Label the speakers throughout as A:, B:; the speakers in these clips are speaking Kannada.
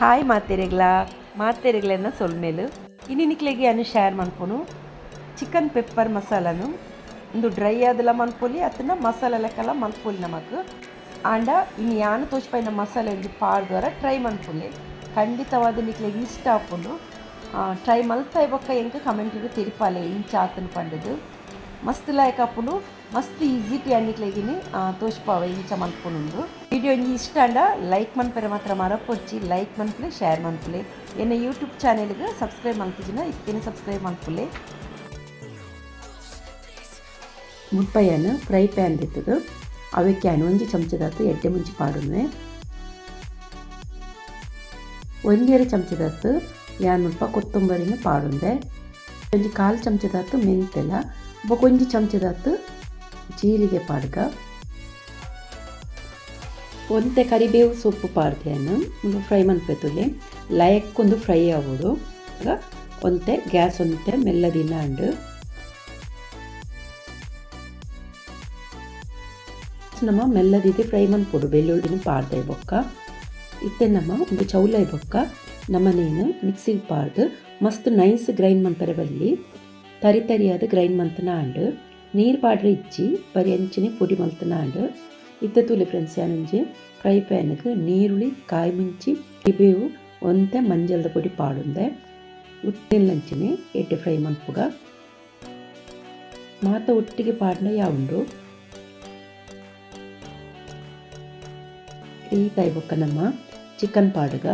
A: ಹಾಯ್ ಮಾತೆರೆಗ್ಲ ಮಾತೆರೆಗ್ಲನ್ನ ಸೊಲ್ಮೇಲು ಇನ್ನಿನಿಕ್ಲೆಗೆ ಅನ್ನು ಶೇರ್ ಮನ್ಪುನು ಚಿಕನ್ ಪೆಪ್ಪರ್ ಮಸಾಲನು. ಒಂದು ಡ್ರೈ ಆದಲ ಮನ್ಪೊಲಿ ಅದನ್ನ ಮಸಾಲೆ ಲೆಕ್ಕಲ ಮನ್ಪೊಲಿ ನಮಕ್. ಆಂಡ ಇನ್ನು ಯಾನು ತೋಚ್ಪೈನ ಮಸಾಲೆ ಒಂಜಿ ಪಾಡ್ದವರ ಟ್ರೈ ಮನ್ಪುಲೆ ಖಂಡಿತವಾದ ನಿಕ್ಲೆಗೆ ಇಷ್ಟ ಆಪುಂಡು. ಟ್ರೈ ಮಲ್ತಾ ಬೊಕ್ಕ ಎಂಕ ಕಮೆಂಟಿಗೆ ತಿರುಪಾಲೆ ಇಂಚ ಆತನ ಪಂಡದು. ಮಸ್ತ್ ಲಾಯಕ್ ಆಪುಂಡು ಮಸ್ತ್ ಈಸಿ ಟಿ ಅನ್ನಿಕ್ಲೆಗಿನಿ ತೋಚ್ಪಾವ ಇಂಚ ಮನ್ಪುನುಂಡು ವಿಡಿಯೋ ಒಂಜಿ ಇಷ್ಟ ಅಂಡ ಲೈಕ್ ಮನ್ಪರೆ ಮಾತ್ರ ಮರಪೊಚ್ಚಿ ಲೈಕ್ ಮನ್ಪುಲೆ ಶೇರ್ ಮನ್ಪುಲೆ. ಎನ್ನ ಯೂಟ್ಯೂಬ್ ಚಾನೆಲ್ಗೆ ಸಬ್ಸ್ಕ್ರೈಬ್ ಮನ್ಪುಜಿನ ಇತ್ತೇನೆ ಸಬ್ಸ್ಕ್ರೈಬ್ ಮನ್ಪುಲೆ ಮುಪ್ಪಯ್ಯನ ಫ್ರೈ ಪ್ಯಾನ್ ದಿತ್ತದು ಅವಕ್ಕೆ ಒಂಜಿ ಚಮಚದತ್ತು ಎಡ್ಡೆ ಮುಂಚಿ ಪಾಡುವೆ ಒಂಜೆರೆ ಚಮಚದತ್ತು ಯಾನ್ ಮುಲ್ಪ ಕೊತ್ತಂಬರಿನ ಪಾಡುಂದೆ ಒಂಜಿ ಕಾಲು ಚಮಚದತ್ತು ಮೆಂತೆಲ ಬೊಕೊಂಜಿ ಚಮಚದಾತು ಜೀರಿಗೆ ಪಾಡ್ಗ ಒಂತೆ ಕರಿಬೇವು ಸೊಪ್ಪು ಪಾಡ್ದೇನು ಒಂದು ಫ್ರೈ ಮನ್ಪೆತ್ತುಲೆ ಲಯಕ್ಕೊಂದು ಫ್ರೈ ಆಗೋದು ಆಗ ಒಂತೆ ಗ್ಯಾಸ್ ಒಂತೆ ಮೆಲ್ಲದಿನ ಅಂಡು ನಮ್ಮ ಮೆಲ್ಲದಿದೆ ಫ್ರೈ ಮನ್ಪೊಡು ಬೆಳ್ಳುಳ್ಳಿನ ಪಾಡ್ದೆ ಬೊಕ್ಕ ಇತ್ತೆ ನಮ್ಮ ಒಂದು ಚೌಲೈ ಬೊಕ್ಕ ನಮ್ಮನೇನು ಮಿಕ್ಸಿಗೆ ಪಾಡ್ದು ಮಸ್ತ್ ನೈಸ್ ಗ್ರೈಂಡ್ ಮನ್ಪರೆ ಬಲ್ಲಿ ನೀರ್ ಪಾಡ್ರೆ ಇಚ್ಚಿ ಬರಿ ಅಂಚಿನ ಪುಡಿ ಮಲ್ತನ ಆಂಡು ಇತ್ತ ತೂಲೆ ಫ್ರೆಂಡ್ಸ್ ಯಾನಂಜಿ, ಫ್ರೈ ಪ್ಯಾನ್ಗೆ ನೀರುಳ್ಳಿ ಕಾಯಿ ಮುಂಚಿ, ಇಬೇವು, ಒಂತೆ ಮಂಜಲ್ದ ಪುಡಿ ಪಾಡುಂದೆ. ಉತ್ತಿಲ್ಲಂಚಿನಿ ಎಡ್ಡೆ ಫ್ರೈ ಮಲ್ಪುಗ ಮಾತ ಒಟ್ಟಿಗೆ ಪಾಡ್ನ ಯಾವುಂಡು? ಈ ಬೊಕ್ಕ ನಮ್ಮ ಚಿಕನ್ ಪಾಡುಗ.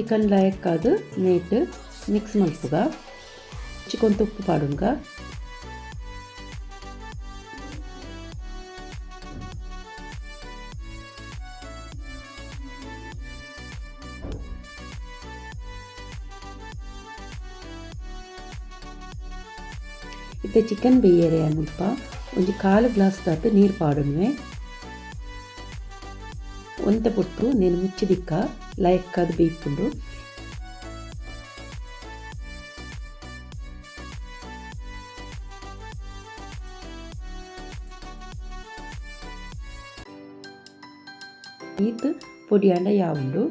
A: ಚಿಕನ್ ಲಾಯಕ್ಕಾದ ನೀಟ್ ಮಿಕ್ಸ್ ಮಲ್ಪುಗ ಚಿಕನ್ ತುಪ್ಪು ಪಾಡುಂಗ ಇತ್ತೆ ಚಿಕನ್ ಬೇಯರೆ ಮುಲ್ಪ ಒಂಜಿ ಕಾಲು ಗ್ಲಾಸ್ ದಾತ್ ನೀರು ಪಾಡುನ್ವೆ ಒಂತೆ ಪೊಟ್ಟು నేను ಮುಚ್ಚಿದಿಕ್ಕ ಅದು ಬೇಯ್ಪುಂಡು ಈತ್ ಪೊಡಿಯಾಂಡ ಯಾವುಂಡು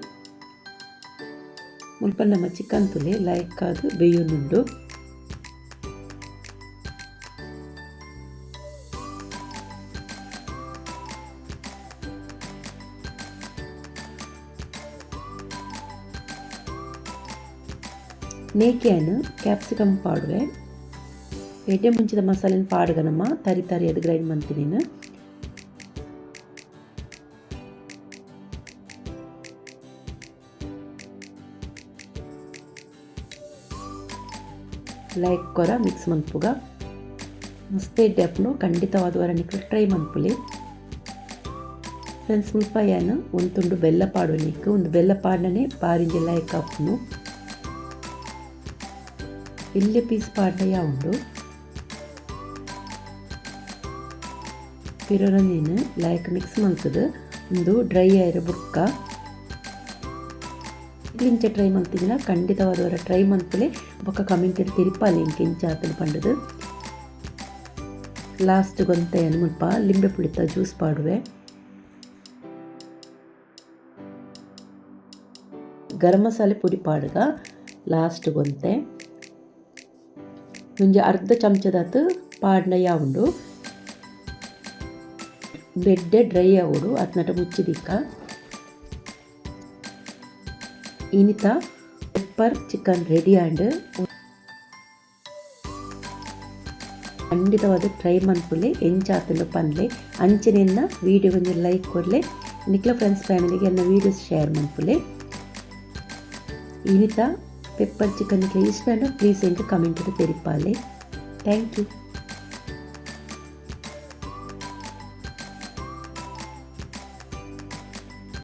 A: ಮುಲ್ಪ ನಮ್ಮ ಚಿಕನ್ ತುಲೆ ಅದು ಬೇಯೋನುಂಡು ನೇಕೆಯನ್ನು ಕ್ಯಾಪ್ಸಿಕಮ್ ಪಾಡುವೆ. ಎಡ್ಡೆ ಮುಂಚಿದ ಮಸಾಲೆನ ಪಾಡುಗನಮ್ಮ, ತರಿ ತರಿ ಅದು ಗ್ರೈಂಡ್ ಮಾಡ್ತೀನಿ ಲೈಕ್ ಕೊರ ಮಿಕ್ಸ್ ಮನ್ಪುಗ. ಮಸ್ತ್ ಅಪ್ಪನು ಖಂಡಿತವಾದ ವರ ನಿಕ್ಲು ಟ್ರೈ ಮನ್ಪುಲಿ. ಫ್ರೆಂಡ್ಸ್ ಮುಲ್ಪ ಏನು, ಒಂದು ತುಂಡು ಬೆಲ್ಲ ಪಾಡು ನಿಕ್ಕು. ಒಂದು ಬೆಲ್ಲ ಪಾಡನೇ ಬಾರಿಂಜೆ ಲೈಕ್ ಅಪ್ಪನು വലിയ പീസ് പാട്ടയാവുണ്ട് ಪಿರರ ನೀನು ಲೈಕ್ ಮಿಕ್ಸ್ ಮಾಡ್ತದೆ ಒಂದು ಡ್ರೈ ಆಯಿರೋ ಬುಕ್ಕ ಇಂಚ ಟ್ರೈ ಮಾಡ್ತಿದ್ದಿನ ಖಂಡಿತವಾದವರ ಟ್ರೈ ಮಾಡ್ತಲೇ ಬೊಕ್ಕ ಕಮೆಂಟ್ ತಿರುಪಾಲಿ ಇಂಕ ಇಂಚ ಆತನ ಪಂಡದು ಲಾಸ್ಟ್ ಗೊಂತ ಏನು ಮುಲ್ಪ ಲಿಂಬೆ ಪುಳಿತ ಜ್ಯೂಸ್ ಪಾಡುವೆ ಗರಂ ಮಸಾಲೆ ಪುಡಿ ಪಾಡುಗ ಲಾಸ್ಟ್ ಗೊಂತೆ ಒಂಜಿ ಅರ್ಧ ಚಮಚದಾತ್ ಪಾಡ್ನ ಯಾವುಂಡು ಬೆಡ್ಡೆ ಡ್ರೈ ಆಗೋಡು ಅತ್ನಟ ಮುಚ್ಚಿದಿಕ್ಕ ಇನಿತ ಪೆಪ್ಪರ್ ಚಿಕನ್ ರೆಡಿ ಆಂಡ್ ಖಂಡಿತವಾದ ಟ್ರೈ ಮನ್ಪುಲೆ ಎಂಚಾತಲು ಪನ್ಲೆ. ಅಂಚಿನಿಂದ ವೀಡಿಯೋ ಒಂದು ಲೈಕ್ ಕೊಡಲಿ. ನಿಕ್ಲ ಫ್ರೆಂಡ್ಸ್ ಫ್ಯಾಮಿಲಿಗೆ ಎಲ್ಲ ವೀಡಿಯೋಸ್ ಶೇರ್ ಮನ್ಪುಲೆ ಇನಿತ பெப்பர் சிக்கன் இஷ்டன்னா ப்ளீஸ் என்று கமெண்ட்டுக்கு தெரிப்பாளே தேங்க்யூ